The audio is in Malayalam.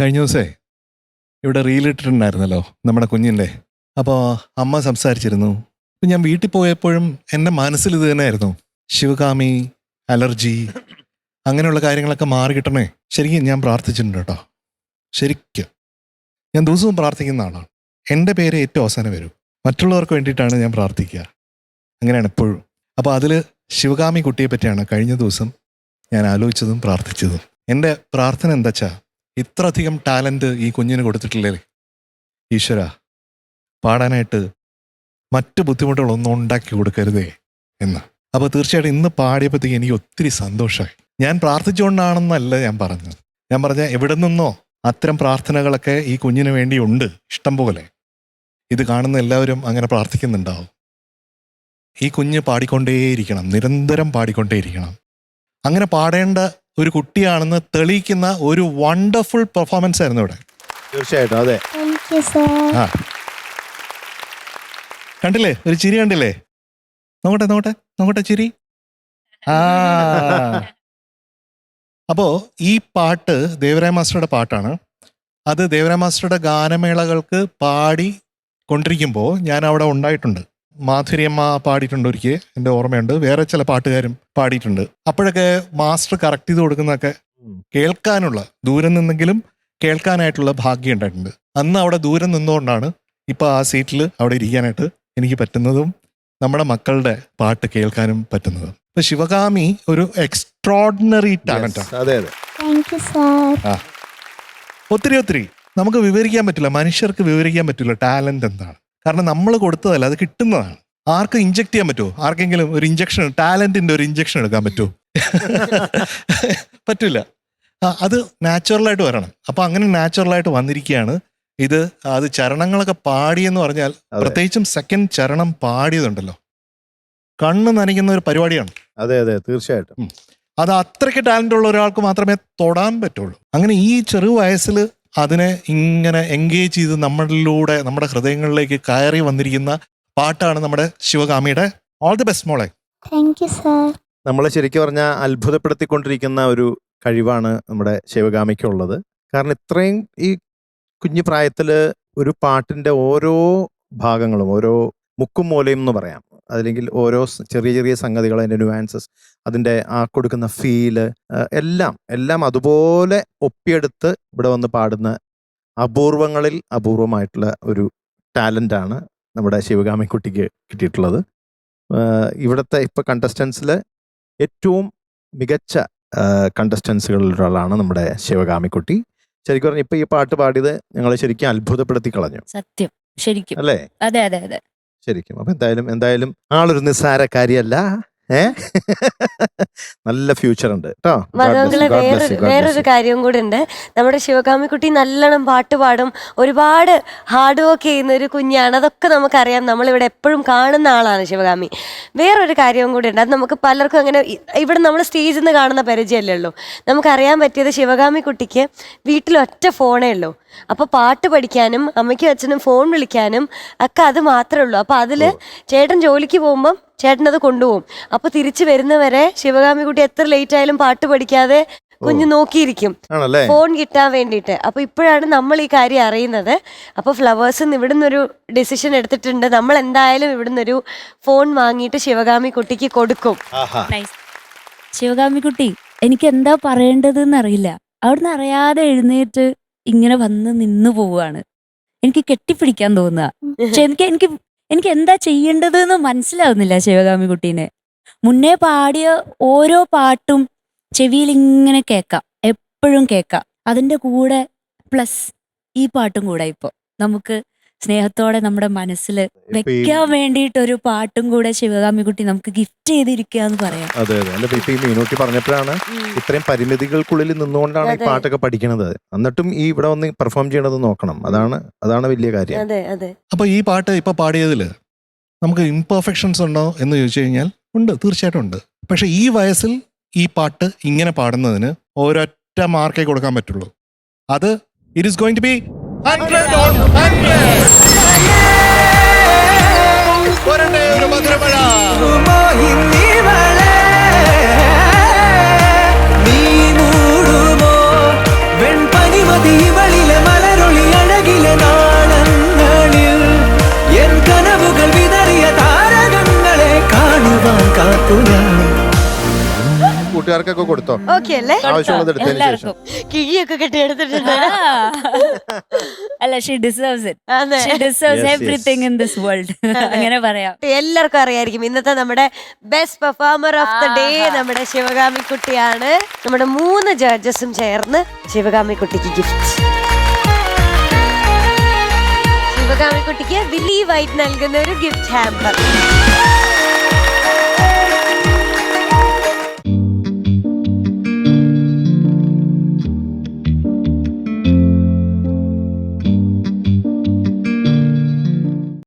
കഴിഞ്ഞ ദിവസേ ഇവിടെ റീലിട്ടിട്ടുണ്ടായിരുന്നല്ലോ നമ്മുടെ കുഞ്ഞിന്റെ. അപ്പോൾ അമ്മ സംസാരിച്ചിരുന്നു. ഞാൻ വീട്ടിൽ പോയപ്പോഴും എന്റെ മനസ്സിൽ ഇത് തന്നെയായിരുന്നു. ശിവകാമി അലർജി അങ്ങനെയുള്ള കാര്യങ്ങളൊക്കെ മാറി കിട്ടണേ. ശരിക്കും ഞാൻ പ്രാർത്ഥിച്ചിട്ടുണ്ട് കേട്ടോ. ശരിക്കും. ഞാൻ ദിവസവും പ്രാർത്ഥിക്കുന്ന ആളാണ്. എന്റെ പേര് ഏറ്റവും അവസാനം വരും. മറ്റുള്ളവർക്ക് വേണ്ടിയിട്ടാണ് ഞാൻ പ്രാർത്ഥിക്കുക. അങ്ങനെയാണ് എപ്പോഴും. അപ്പോൾ അതിൽ ശിവകാമി കുട്ടിയെ പറ്റിയാണ് കഴിഞ്ഞ ദിവസം ഞാൻ ആലോചിച്ചതും പ്രാർത്ഥിച്ചതും. എന്റെ പ്രാർത്ഥന എന്താ വെച്ചാൽ ഇത്രയധികം ടാലന്റ് ഈ കുഞ്ഞിന് കൊടുത്തിട്ടില്ലേ? ഈശ്വര പാടാനായിട്ട് മറ്റ് ബുദ്ധിമുട്ടുകളൊന്നും ഉണ്ടാക്കി കൊടുക്കരുതേ എന്ന്. അപ്പോൾ തീർച്ചയായിട്ടും ഇന്ന് പാടിയപ്പോഴത്തേക്ക് എനിക്ക് ഒത്തിരി സന്തോഷമായി. ഞാൻ പ്രാർത്ഥിച്ചുകൊണ്ടാണെന്നല്ല ഞാൻ പറഞ്ഞത്. ഞാൻ പറഞ്ഞ എവിടെ നിന്നോ അത്തരം പ്രാർത്ഥനകളൊക്കെ ഈ കുഞ്ഞിന് വേണ്ടി ഉണ്ട് ഇഷ്ടം പോലെ. ഇത് കാണുന്ന എല്ലാവരും അങ്ങനെ പ്രാർത്ഥിക്കുന്നുണ്ടാവും. ഈ കുഞ്ഞ് പാടിക്കൊണ്ടേയിരിക്കണം നിരന്തരം പാടിക്കൊണ്ടേയിരിക്കണം. അങ്ങനെ പാടേണ്ട ഒരു കുട്ടിയാണെന്ന് തെളിയിക്കുന്ന ഒരു വണ്ടർഫുൾ പെർഫോമൻസ് ആയിരുന്നു ഇവിടെ. തീർച്ചയായിട്ടും അതെ. ആ. കണ്ടില്ലേ? ഒരു ചിരി കണ്ടില്ലേ? നോക്കട്ടെ നോക്കട്ടെ നോക്കട്ടെ ചിരി. ആ. അപ്പോ ഈ പാട്ട് ദേവരായ മാസ്റ്ററുടെ പാട്ടാണ്. അത് ദേവരായ മാസ്റ്ററുടെ ഗാനമേളകൾക്ക് പാടി കൊണ്ടിരിക്കുമ്പോൾ ഞാൻ അവിടെ ഉണ്ടായിട്ടുണ്ട്. മാധുര്യമ്മ പാടിയിട്ടുണ്ട് ഒരിക്കൽ എന്റെ ഓർമ്മയുണ്ട്. വേറെ ചില പാട്ടുകാരും പാടിയിട്ടുണ്ട്. അപ്പോഴൊക്കെ മാസ്റ്റർ കറക്റ്റ് ചെയ്ത് കൊടുക്കുന്നൊക്കെ കേൾക്കാനുള്ള ദൂരം നിന്നെങ്കിലും കേൾക്കാനായിട്ടുള്ള ഭാഗ്യം ഉണ്ടായിട്ടുണ്ട്. അന്ന് അവിടെ ദൂരം നിന്നുകൊണ്ടാണ് ഇപ്പൊ ആ സീറ്റിൽ അവിടെ ഇരിക്കാനായിട്ട് എനിക്ക് പറ്റുന്നതും നമ്മുടെ മക്കളുടെ പാട്ട് കേൾക്കാനും പറ്റുന്നതും. ഇപ്പൊ ശിവകാമി ഒരു എക്സ്ട്രോഡിനറി ടാലന്റ് ഒത്തിരി ഒത്തിരി. നമുക്ക് വിവരിക്കാൻ പറ്റില്ല. മനുഷ്യർക്ക് വിവരിക്കാൻ പറ്റില്ല ടാലന്റ് എന്താണ്. കാരണം നമ്മൾ കൊടുത്തതല്ല അത് കിട്ടുന്നതാണ്. ആർക്ക് ഇഞ്ചക്ട് ചെയ്യാൻ പറ്റുമോ ആർക്കെങ്കിലും ഒരു ഇഞ്ചക്ഷൻ ടാലന്റിന്റെ ഒരു ഇഞ്ചക്ഷൻ എടുക്കാൻ പറ്റുമോ പറ്റില്ല അത് നാച്ചുറലായിട്ട് വരണം. അപ്പൊ അങ്ങനെ നാച്ചുറലായിട്ട് വന്നിരിക്കുകയാണ്. ഇത് അത് ചരണങ്ങളൊക്കെ പാടിയെന്ന് പറഞ്ഞാൽ. പ്രത്യേകിച്ചും സെക്കൻഡ് ചരണം പാടിയതുണ്ടല്ലോ. കണ്ണ് നനയ്ക്കുന്ന ഒരു പരിപാടിയാണ്. അതെ അതെ തീർച്ചയായിട്ടും. അത് അത്രയ്ക്ക് ടാലന്റ് ഉള്ള ഒരാൾക്ക് മാത്രമേ തൊടാൻ പറ്റുള്ളൂ. അങ്ങനെ ഈ ചെറു വയസ്സിൽ അതിനെ ഇങ്ങനെ എൻഗേജ് ചെയ്ത് നമ്മളിലൂടെ നമ്മുടെ ഹൃദയങ്ങളിലേക്ക് കയറി വന്നിരിക്കുന്ന പാട്ടാണ് നമ്മുടെ ശിവകാമിയുടെ ഓൾ ദി ബെസ്റ്റ് മോളെ. താങ്ക് യു സാർ നമ്മളെ ശരിക്കും പറഞ്ഞാൽ അത്ഭുതപ്പെടുത്തിക്കൊണ്ടിരിക്കുന്ന ഒരു കഴിവാണ് നമ്മുടെ ശിവകാമിക്കുള്ളത്. കാരണം ഇത്രയും ഈ കുഞ്ഞു പ്രായത്തിൽ ഒരു പാട്ടിന്റെ ഓരോ ഭാഗങ്ങളും ഓരോ മുക്കും മൂലയും എന്ന് പറയാം. അല്ലെങ്കിൽ ഓരോ ചെറിയ ചെറിയ സംഗതികൾ അതിന്റെ ന്യൂവാൻസസ് അതിന്റെ ആ കൊടുക്കുന്ന ഫീൽ എല്ലാം എല്ലാം അതുപോലെ ഒപ്പിയെടുത്ത് ഇവിടെ വന്ന് പാടുന്ന അപൂർവങ്ങളിൽ അപൂർവമായിട്ടുള്ള ഒരു ടാലന്റാണ് നമ്മുടെ ശിവകാമിക്കുട്ടിക്ക് കിട്ടിയിട്ടുള്ളത്. ഇവിടുത്തെ ഇപ്പൊ കണ്ടസ്റ്റൻസിൽ ഏറ്റവും മികച്ച കണ്ടസ്റ്റൻസുകളിൽ ഒരാളാണ് നമ്മുടെ ശിവകാമിക്കുട്ടി ശരിക്കും പറഞ്ഞാൽ ഇപ്പൊ ഈ പാട്ട് പാടിയത് ഞങ്ങളെ ശരിക്കും അത്ഭുതപ്പെടുത്തി കളഞ്ഞു. സത്യം. ശരിക്കും. അല്ലേ? അതെ അതെ അതെ. ശരിക്കും. അപ്പൊ എന്തായാലും എന്തായാലും ആളൊരു നിസ്സാരക്കാരിയല്ല. ഏ നല്ല ഫ്യൂച്ചർ ഉണ്ട് വേറൊരു വേറൊരു കാര്യവും കൂടെ ഉണ്ട് നമ്മുടെ ശിവകാമിക്കുട്ടി നല്ലോണം പാട്ട് പാടും. ഒരുപാട് ഹാർഡ് വർക്ക് ചെയ്യുന്ന ഒരു കുഞ്ഞാണ്. അതൊക്കെ നമുക്കറിയാം. നമ്മളിവിടെ എപ്പോഴും കാണുന്ന ആളാണ് ശിവകാമി. വേറൊരു കാര്യവും കൂടെ ഉണ്ട് അത് നമുക്ക് പലർക്കും അങ്ങനെ ഇവിടെ നമ്മൾ സ്റ്റേജിൽ നിന്ന് കാണുന്ന പരിചയമല്ലേ ഉള്ളൂ. നമുക്കറിയാൻ പറ്റിയത് ശിവകാമി കുട്ടിക്ക് വീട്ടിൽ ഒറ്റ ഫോണേ ഉള്ളൂ. അപ്പൊ പാട്ട് പഠിക്കാനും അമ്മയ്ക്കും അച്ഛനും ഫോൺ വിളിക്കാനും ഒക്കെ അത് മാത്രമേ ഉള്ളൂ. അപ്പൊ അതിൽ ചേട്ടൻ ജോലിക്ക് പോകുമ്പം ചേട്ടൻ അത് കൊണ്ടുപോകും. അപ്പൊ തിരിച്ചു വരുന്നവരെ ശിവകാമി കുട്ടി എത്ര ലേറ്റ് ആയാലും പാട്ട് പഠിക്കാതെ കുഞ്ഞ് നോക്കിയിരിക്കും. ആണല്ലേ? ഫോൺ കിട്ടാൻ വേണ്ടിയിട്ട്. അപ്പൊ ഇപ്പോഴാണ് നമ്മൾ ഈ കാര്യം അറിയുന്നത്. അപ്പൊ ഫ്ലവേഴ്സ് ഇവിടുന്ന് ഒരു ഡിസിഷൻ എടുത്തിട്ടുണ്ട്. നമ്മൾ എന്തായാലും ഇവിടുന്ന് ഒരു ഫോൺ വാങ്ങിയിട്ട് ശിവകാമി കുട്ടിക്ക് കൊടുക്കും. ശിവകാമി കുട്ടി ശിവകാമിക്കുട്ടി എനിക്ക് എന്താ പറയേണ്ടതെന്ന് അറിയില്ല. അവിടുന്ന് അറിയാതെ എഴുന്നേറ്റ് ഇങ്ങനെ വന്ന് നിന്ന് പോവുകയാണ്. എനിക്ക് കെട്ടിപ്പിടിക്കാൻ തോന്നുക. പക്ഷെ എനിക്ക് എനിക്ക് എനിക്ക് എന്താ ചെയ്യേണ്ടതെന്ന് മനസ്സിലാവുന്നില്ല ശിവകാമി കുട്ടീനെ. മുന്നേ പാടിയ ഓരോ പാട്ടും ചെവിയിൽ ഇങ്ങനെ കേൾക്കാം. എപ്പോഴും കേൾക്കാം. അതിന്റെ കൂടെ പ്ലസ് ഈ പാട്ടും കൂടെ ഇപ്പോൾ നമുക്ക് സ്നേഹത്തോടെ നമ്മുടെ മനസ്സിൽ വെക്കാൻ വേണ്ടിയിട്ട് ഒരു പാട്ടും കൂടെ ശിവകാമി കുട്ടി നമുക്ക് ഗിഫ്റ്റ് ചെയ്തിരിക്കുക എന്ന് പറയാം. അതെ അതെ. അല്ല ഇപ്പൊ ഈ മീനൂട്ടി പറഞ്ഞപ്പോഴാണ് ഇത്രയും പരിമിതികൾക്കുള്ളിൽ നിന്നുകൊണ്ടാണ് ഈ. പാട്ടൊക്കെ പഠിക്കുന്നത്. എന്നിട്ടും ഈ ഇവിടെ വന്ന് പെർഫോം ചെയ്യണത് നോക്കണം. അതാണ് അതാണ് വലിയ കാര്യം. അതെ അതെ. അപ്പൊ ഈ പാട്ട് ഇപ്പൊ പാടിയതിൽ നമുക്ക് ഇംപെർഫെക്ഷൻസ് ഉണ്ടോ എന്ന് ചോദിച്ചു കഴിഞ്ഞാൽ ഉണ്ട് തീർച്ചയായിട്ടും ഉണ്ട്. പക്ഷെ ഈ വയസ്സിൽ ഈ പാട്ട് ഇങ്ങനെ പാടുന്നതിന് ഒരൊറ്റ മാർക്കേ കൊടുക്കാൻ പറ്റുള്ളൂ. അത് it is going to be ഒരു ഓൺ ഹൺഡ്രഡ് ഒരു മൂടുമോ പിള്ളേർക്കൊക്കെ കൊടുത്തോ? ഓക്കെ അല്ലേ? ആവശ്യമുള്ളത് എടുത്തതിന് എല്ലാവർക്കും. കിഴിയൊക്കെ കെട്ടിയെടുത്തിട്ടുണ്ട് അല്ല ഷീ ഡിസേർവ്സ് ഇറ്റ് അതെ. She deserves Yes, yes. Everything in this world അങ്ങനെ പറയാം. എല്ലാവർക്കും അറിയായിരിക്കും ഇന്നത്തെ നമ്മുടെ best performer of the day നമ്മുടെ ശിവകാമി കുട്ടിയാണ് നമ്മുടെ മൂന്ന് ജഡ്ജസും ചേർന്ന് ശിവകാമി കുട്ടിക്ക് ഗിഫ്റ്റ് ശിവകാമി കുട്ടിക്ക് ബിലീവ് ആയിട്ട് നൽകുന്ന ഒരു ഗിഫ്റ്റ് ഹാമ്പർ